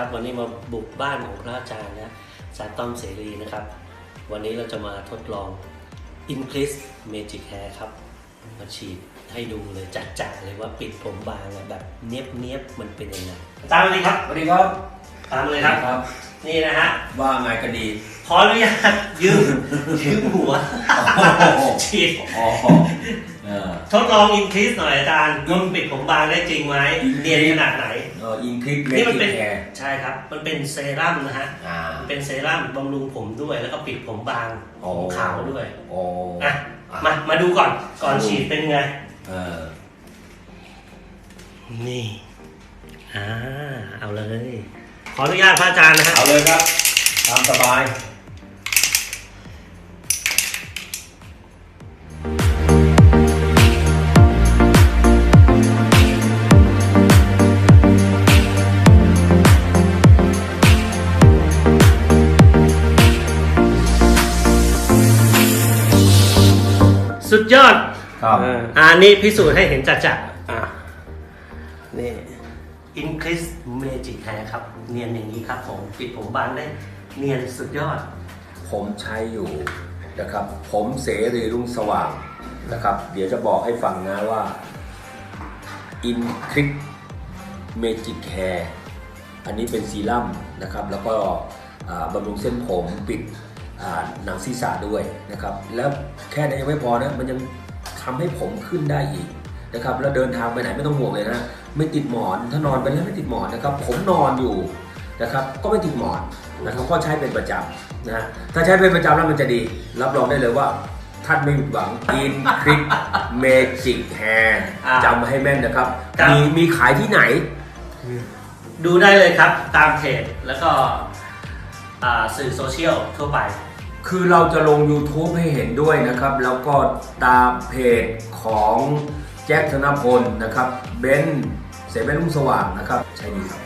มาบุกบ้านของพระอาจารย์นะอาจารย์ต้อมเสรีนะครับ วันนี้เราจะมาทดลอง Increase Magic Hair ครับ มาฉีดให้ดูเลยจัดๆเลยว่าปิดผมบางอะแบบเนียบเนียบๆมันเป็นยังไงตามเลยครับสวัสดีครับตามเลยครับครับ นี่นะฮะว่าไงก็ดีขออนุญาตยืมยืมหัวฉีดอ๋อเออทดลอง Increase หน่อยอาจารย์มันปิดผมบางได้จริงไหมเนียนขนาดไหนเอออินคลิปเมนี่มันจิเป็นแคร์ใช่ครับ มันเป็นเซรั่มนะฮะอ่ามันเป็นเซรั่มบำรุงผมด้วย แล้วก็ปิดผมบางโอ้ผมขาวด้วยโอ้อะมามาดูก่อนก่อนฉีดเป็นไงเออนี่อ่าเอาเลย ขออนุญาตพระอาจารย์นะฮะเอาเลยครับตามสบาย สุดยอดครับ อ่าอ่านี่พิสูจน์ให้เห็นจัดๆอ่านี่ Increase Magic Hair ครับ เนียนอย่างนี้ครับผมปิดผมบางได้ เนียนสุดยอด ผมใช้อยู่นะครับ ผมเสรีรุ่งสว่างนะครับ เดี๋ยวจะบอกให้ฟังนะว่า In Click Magic Hair อันนี้เป็นซีรั่มนะครับ แล้วก็อ่าบำรุงเส้นผมปิดอ่า หนังศีรษะด้วยนะครับ แล้วแค่นั้นยังไม่พอนะมันยังทำให้ผมขึ้นได้อีกนะครับ แล้วเดินทางไปไหนไม่ต้องห่วงเลยนะไม่ติดหมอนถ้านอนไปแล้วไม่ติดหมอนนะครับ ผมนอนอยู่นะครับ ก็ไม่ติดหมอนนะครับก็ใช้เป็นประจำนะฮะถ้าใช้เป็นประจำแล้วมันจะดี รับรองได้เลยว่าท่านไม่ผิดหวัง In Click Magic Hair อ่าจำให้แม่นนะครับครับ มีมีขายที่ไหน ดูได้เลยครับตามเพจแล้วก็อ่าสื่อโซเชียลทั่วไป คือเราจะลง YouTube ให้เห็นด้วยนะครับ แล้วก็ตามเพจของแจ็คธนพลนะครับเบนเสเบนรุ่งสว่างนะครับ ใช่ดีครับ